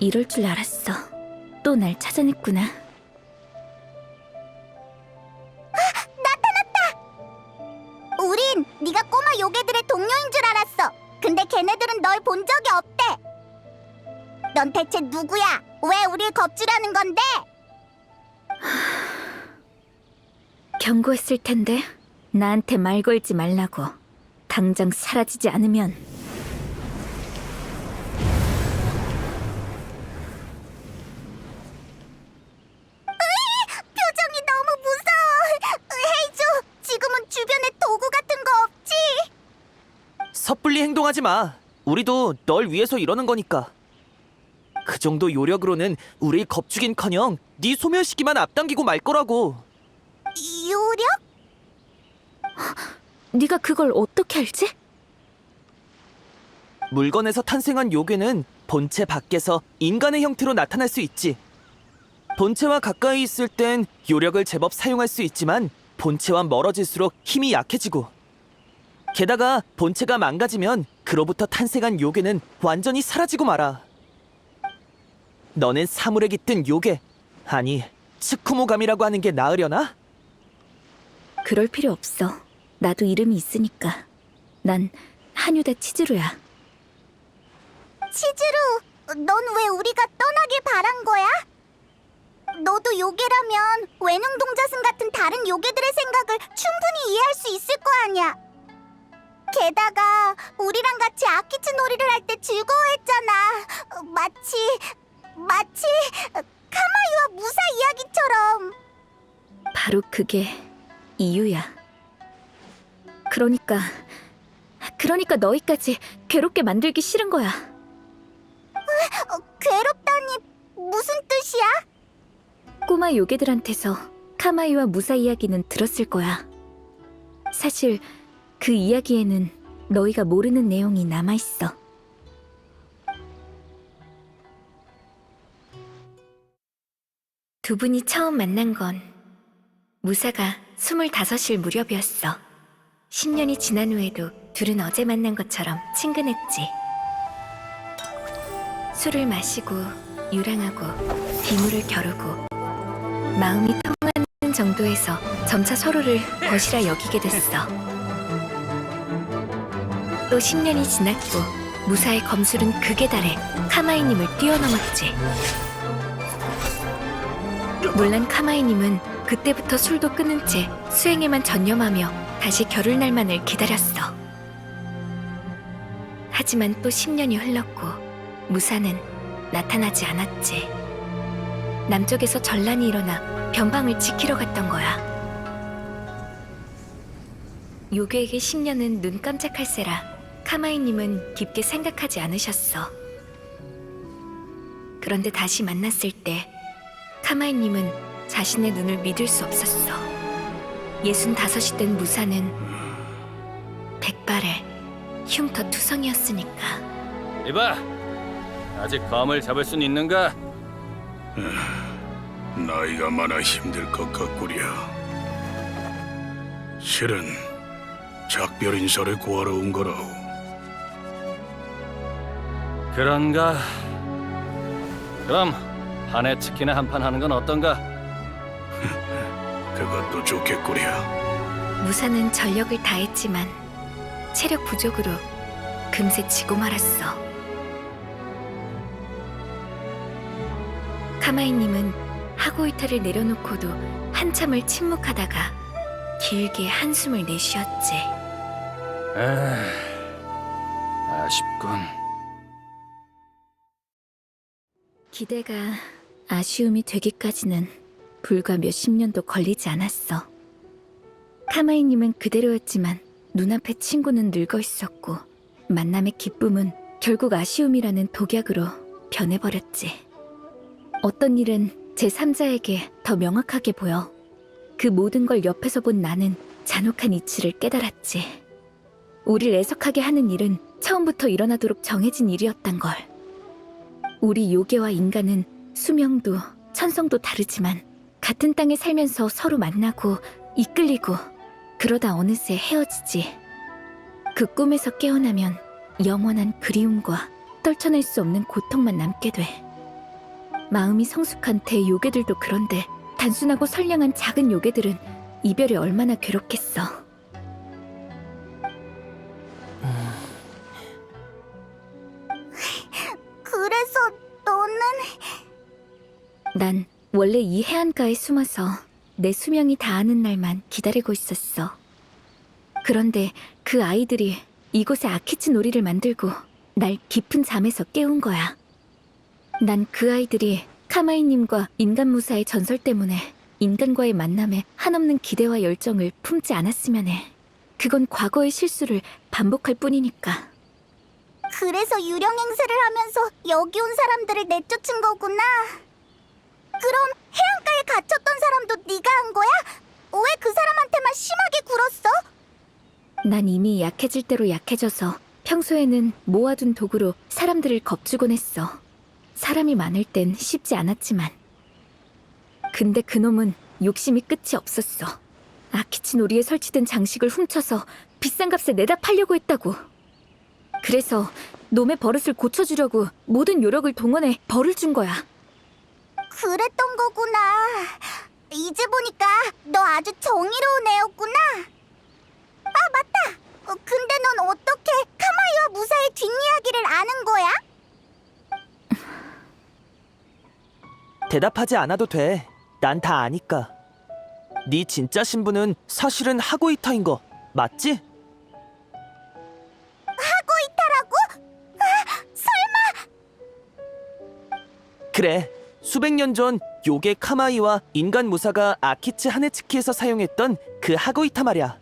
이럴 줄 알았어. 또 날 찾아냈구나. 우린 네가 꼬마 요괴들의 동료인 줄 알았어. 근데 걔네들은 널 본 적이 없대. 넌 대체 누구야? 왜 우릴 겁주라는 건데? 경고했을 텐데 나한테 말 걸지 말라고. 당장 사라지지 않으면 행동하지 마. 우리도 널 위해서 이러는 거니까. 그 정도 요력으로는 우릴 겁주긴커녕 네 소멸시키만 앞당기고 말 거라고. 요력? 네가 그걸 어떻게 알지? 물건에서 탄생한 요괴는 본체 밖에서 인간의 형태로 나타날 수 있지. 본체와 가까이 있을 땐 요력을 제법 사용할 수 있지만 본체와 멀어질수록 힘이 약해지고 게다가 본체가 망가지면 그로부터 탄생한 요괴는 완전히 사라지고 말아. 너는 사물에 깃든 요괴 아니 츠쿠모감이라고 하는 게 나으려나? 그럴 필요 없어. 나도 이름이 있으니까. 난 한유다 치즈루야. 치즈루, 넌 왜 우리가 떠나길 바란 거야? 너도 요괴라면 외능동자승 같은 다른 요괴들의 생각을 충분히 이해할 수 있을 거 아니야. 게다가 우리랑 같이 아키츠 놀이를 할 때 즐거워했잖아. 어, 마치 마치 카마이와 무사 이야기처럼. 바로 그게 이유야. 그러니까 그러니까 너희까지 괴롭게 만들기 싫은 거야. 어, 괴롭다니 무슨 뜻이야? 꼬마 요괴들한테서 카마이와 무사 이야기는 들었을 거야. 사실 그 이야기에는 너희가 모르는 내용이 남아 있어. 두 분이 처음 만난 건 무사가 스물다섯일 무렵이었어. 10년이 지난 후에도 둘은 어제 만난 것처럼 친근했지. 술을 마시고 유랑하고 비물을 겨루고 마음이 통하는 정도에서 점차 서로를 벗이라 여기게 됐어. 또 10년이 지났고 무사의 검술은 극에 달해 카마이님을 뛰어넘었지. 물론 카마이님은 그때부터 술도 끊은 채 수행에만 전념하며 다시 겨룰 날만을 기다렸어. 하지만 또 10년이 흘렀고 무사는 나타나지 않았지. 남쪽에서 전란이 일어나 변방을 지키러 갔던 거야. 요괴에게 10년은 눈 깜짝할세라 카마이님은 깊게 생각하지 않으셨어. 그런데 다시 만났을 때 카마이님은 자신의 눈을 믿을 수 없었어. 예순 다섯이 된 무사는 백발의 흉터 투성이었으니까. 이봐, 아직 감을 잡을 순 있는가? 나이가 많아 힘들 것 같구려. 실은 작별 인사를 구하러 온 거라오. 그런가? 그럼 한 해 치킨에 한 판 하는 건 어떤가? 그것도 좋겠구려. 무사는 전력을 다했지만 체력 부족으로 금세 지고 말았어. 카마이님은 하고이타를 내려놓고도 한참을 침묵하다가 길게 한숨을 내쉬었지. 에휴, 아쉽군. 기대가 아쉬움이 되기까지는 불과 몇십 년도 걸리지 않았어. 카마이님은 그대로였지만 눈앞의 친구는 늙어 있었고 만남의 기쁨은 결국 아쉬움이라는 독약으로 변해버렸지. 어떤 일은 제 3자에게 더 명확하게 보여. 그 모든 걸 옆에서 본 나는 잔혹한 이치를 깨달았지. 우릴 애석하게 하는 일은 처음부터 일어나도록 정해진 일이었단 걸. 우리 요괴와 인간은 수명도 천성도 다르지만 같은 땅에 살면서 서로 만나고 이끌리고 그러다 어느새 헤어지지. 그 꿈에서 깨어나면 영원한 그리움과 떨쳐낼 수 없는 고통만 남게 돼. 마음이 성숙한 대 요괴들도 그런데 단순하고 선량한 작은 요괴들은 이별이 얼마나 괴롭겠어. 그래서 너는 난 원래 이 해안가에 숨어서 내 수명이 다하는 날만 기다리고 있었어. 그런데 그 아이들이 이곳에 아키츠 놀이를 만들고 날 깊은 잠에서 깨운 거야. 난 그 아이들이 카마이님과 인간 무사의 전설 때문에 인간과의 만남에 한없는 기대와 열정을 품지 않았으면 해. 그건 과거의 실수를 반복할 뿐이니까. 그래서 유령 행세를 하면서 여기 온 사람들을 내쫓은 거구나. 그럼 해안가에 갇혔던 사람도 네가 한 거야? 왜 그 사람한테만 심하게 굴었어? 난 이미 약해질 대로 약해져서 평소에는 모아둔 도구로 사람들을 겁주곤 했어. 사람이 많을 땐 쉽지 않았지만. 근데 그놈은 욕심이 끝이 없었어. 아키치 놀이에 설치된 장식을 훔쳐서 비싼 값에 내다 팔려고 했다고. 그래서 놈의 버릇을 고쳐주려고 모든 요력을 동원해 벌을 준 거야. 그랬던 거구나. 이제 보니까 너 아주 정의로운 애였구나. 아, 맞다. 어, 근데 넌 어떻게 카마이와 무사의 뒷이야기를 아는 거야? 대답하지 않아도 돼. 난 다 아니까. 네 진짜 신부는 사실은 하고이타인 거 맞지? 그래. 수백 년 전 요괴 카마이와 인간 무사가 아키츠 하네츠키에서 사용했던 그 하고이타 말이야.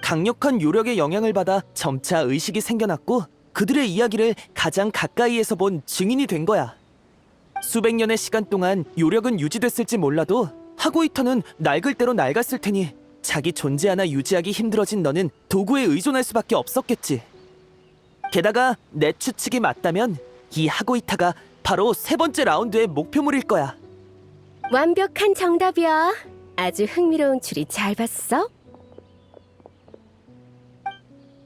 강력한 요력의 영향을 받아 점차 의식이 생겨났고 그들의 이야기를 가장 가까이에서 본 증인이 된 거야. 수백 년의 시간 동안 요력은 유지됐을지 몰라도 하고이타는 낡을 대로 낡았을 테니 자기 존재 하나 유지하기 힘들어진 너는 도구에 의존할 수밖에 없었겠지. 게다가 내 추측이 맞다면 이 하고이타가 바로 세 번째 라운드의 목표물일 거야. 완벽한 정답이야. 아주 흥미로운 추리 잘 봤어?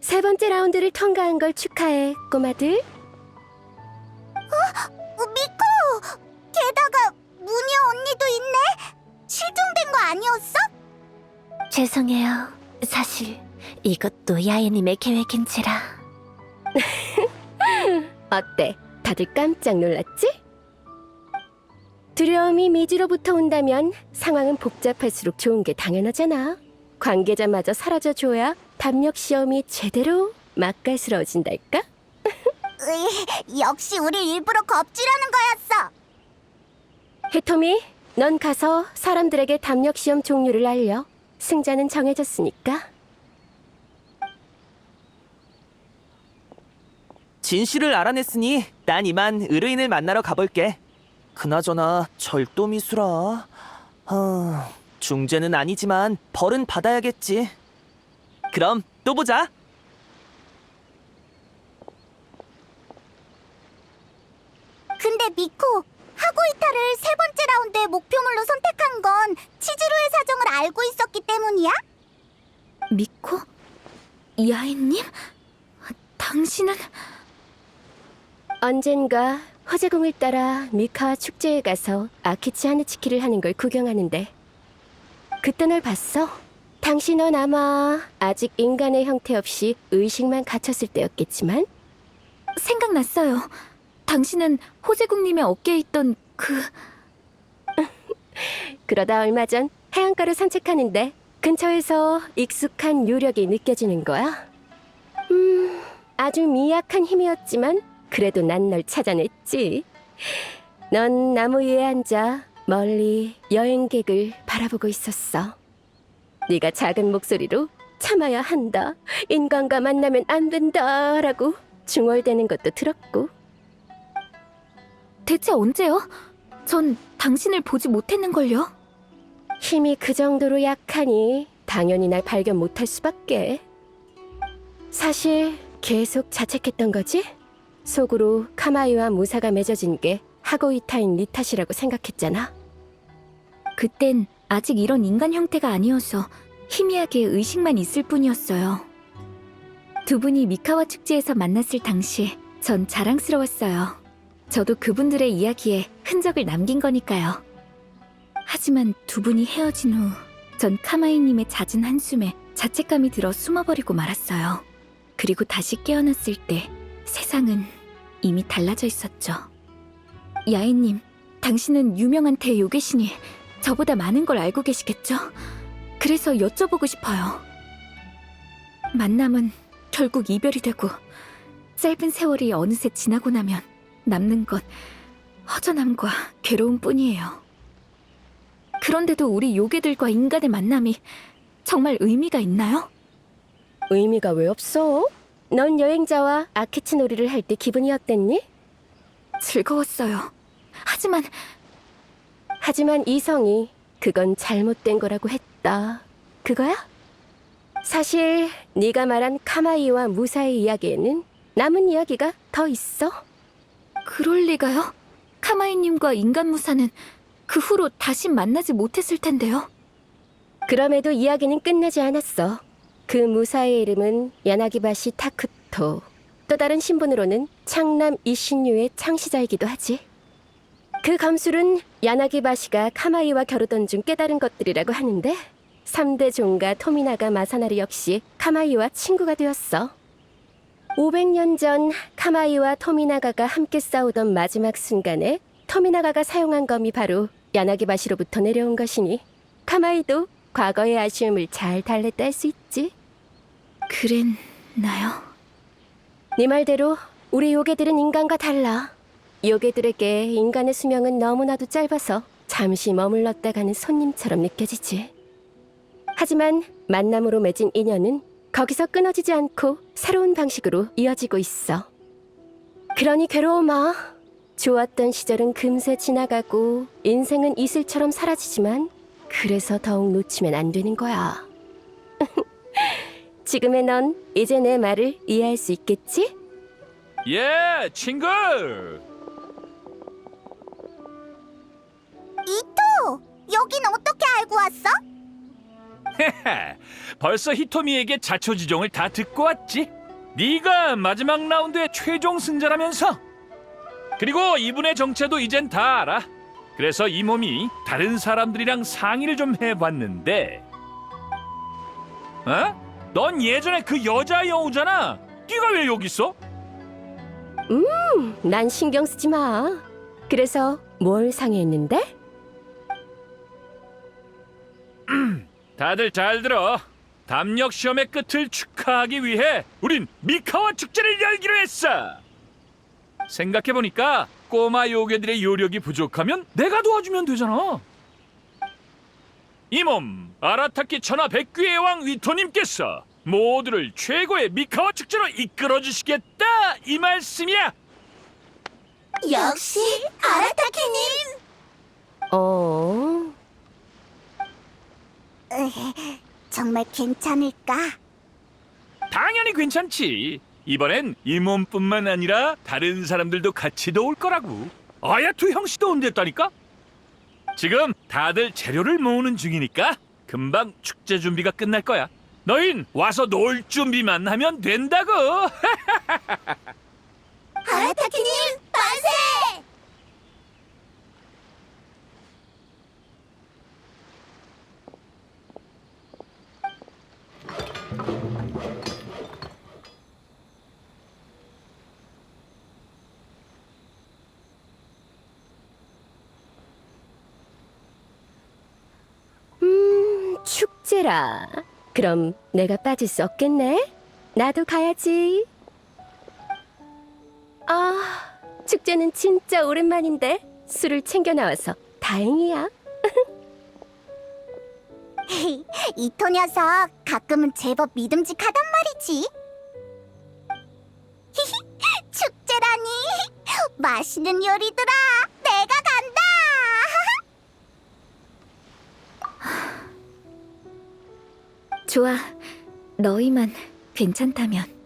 세 번째 라운드를 통과한 걸 축하해, 꼬마들. 어, 미코! 게다가 무녀 언니도 있네? 실종된 거 아니었어? 죄송해요. 사실 이것도 야예님의 계획인지라. 어때? 다들 깜짝 놀랐지? 두려움이 미지로부터 온다면 상황은 복잡할수록 좋은 게 당연하잖아. 관계자마저 사라져줘야 담력 시험이 제대로 맛깔스러워진달까? 으이, 역시 우리 일부러 겁주려는 거였어. 히토미, 넌 가서 사람들에게 담력 시험 종류를 알려. 승자는 정해졌으니까. 진실을 알아냈으니 난 이만 의뢰인을 만나러 가볼게. 그나저나 절도 미수라. 아, 중재는 아니지만 벌은 받아야겠지. 그럼 또 보자. 근데 미코, 하고이타를 세 번째 라운드의 목표물로 선택한 건 치즈루의 사정을 알고 있었기 때문이야? 미코? 야인님? 당신은... 언젠가 화제공을 따라 미카와 축제에 가서 아키치 하느치키를 하는 걸 구경하는데 그때 널 봤어. 당신은 아마 아직 인간의 형태 없이 의식만 갇혔을 때였겠지만 생각났어요. 당신은 호재국님의 어깨에 있던 그... 그러다 얼마 전 해안가를 산책하는데 근처에서 익숙한 요력이 느껴지는 거야. 음, 아주 미약한 힘이었지만 그래도 난 널 찾아냈지. 넌 나무 위에 앉아 멀리 여행객을 바라보고 있었어. 네가 작은 목소리로 참아야 한다. 인간과 만나면 안 된다라고 중얼대는 것도 들었고. 대체 언제요? 전 당신을 보지 못했는걸요. 힘이 그 정도로 약하니 당연히 날 발견 못할 수밖에. 사실 계속 자책했던 거지? 속으로 카마이와 무사가 맺어진 게 하고이타인 니 탓이라고 생각했잖아. 그땐 아직 이런 인간 형태가 아니어서 희미하게 의식만 있을 뿐이었어요. 두 분이 미카와 축제에서 만났을 당시 전 자랑스러웠어요. 저도 그분들의 이야기에 흔적을 남긴 거니까요. 하지만 두 분이 헤어진 후 전 카마이님의 잦은 한숨에 자책감이 들어 숨어버리고 말았어요. 그리고 다시 깨어났을 때 세상은 이미 달라져 있었죠. 야인님, 당신은 유명한 대요괴신이 저보다 많은 걸 알고 계시겠죠? 그래서 여쭤보고 싶어요. 만남은 결국 이별이 되고 짧은 세월이 어느새 지나고 나면 남는 것 허전함과 괴로움 뿐이에요. 그런데도 우리 요괴들과 인간의 만남이 정말 의미가 있나요? 의미가 왜 없어? 넌 여행자와 아키치 놀이를 할 때 기분이 어땠니? 즐거웠어요. 하지만 하지만 이성이 그건 잘못된 거라고 했다. 그거야? 사실 네가 말한 카마이와 무사의 이야기에는 남은 이야기가 더 있어. 그럴 리가요? 카마이님과 인간 무사는 그 후로 다시 만나지 못했을 텐데요. 그럼에도 이야기는 끝나지 않았어. 그 무사의 이름은 야나기바시 타크토. 또 다른 신분으로는 창남 이신유의 창시자이기도 하지. 그 감술은 야나기바시가 카마이와 겨루던 중 깨달은 것들이라고 하는데 3대 종가 토미나가 마사나리 역시 카마이와 친구가 되었어. 500년 전 카마이와 토미나가가 함께 싸우던 마지막 순간에 토미나가가 사용한 검이 바로 야나기바시로부터 내려온 것이니 카마이도 과거의 아쉬움을 잘 달랬다 할 수 있지. 그랬나요? 네 말대로 우리 요괴들은 인간과 달라. 요괴들에게 인간의 수명은 너무나도 짧아서 잠시 머물렀다 가는 손님처럼 느껴지지. 하지만 만남으로 맺은 인연은 거기서 끊어지지 않고 새로운 방식으로 이어지고 있어. 그러니 괴로워 마. 좋았던 시절은 금세 지나가고 인생은 이슬처럼 사라지지만 그래서 더욱 놓치면 안 되는 거야. 지금의 넌 이제 내 말을 이해할 수 있겠지? 예, 친구. 이토! 여긴 어떻게 알고 왔어? 벌써 히토미에게 자초지종을 다 듣고 왔지. 네가 마지막 라운드의 최종 승자라면서. 그리고 이분의 정체도 이젠 다 알아. 그래서 이 몸이 다른 사람들이랑 상의를 좀 해봤는데. 어? 넌 예전에 그 여자 여우잖아. 네가 왜 여기 있어? 난 신경 쓰지 마. 그래서 뭘 상의했는데? 다들 잘 들어. 담력 시험의 끝을 축하하기 위해 우린 미카와 축제를 열기로 했어. 생각해 보니까 꼬마 요괴들의 요력이 부족하면 내가 도와주면 되잖아. 이 몸 아라타키 천하 백귀의 왕 위토님께서 모두를 최고의 미카와 축제로 이끌어 주시겠다 이 말씀이야. 역시 아라타키님! 어, 정말 괜찮을까? 당연히 괜찮지. 이번엔 이 몸뿐만 아니라 다른 사람들도 같이 도올 거라고. 아야투 형씨도 온댔다니까? 지금 다들 재료를 모으는 중이니까 금방 축제 준비가 끝날 거야. 너흰 와서 놀 준비만 하면 된다고. 아라타키님 만세! 음, 축제라. 그럼 내가 빠질 수 없겠네? 나도 가야지. 아, 축제는 진짜 오랜만인데 술을 챙겨 나와서 다행이야. 이토 녀석 가끔은 제법 믿음직하단 말이지. 축제라니 맛있는 요리들아 좋아. 너희만 괜찮다면.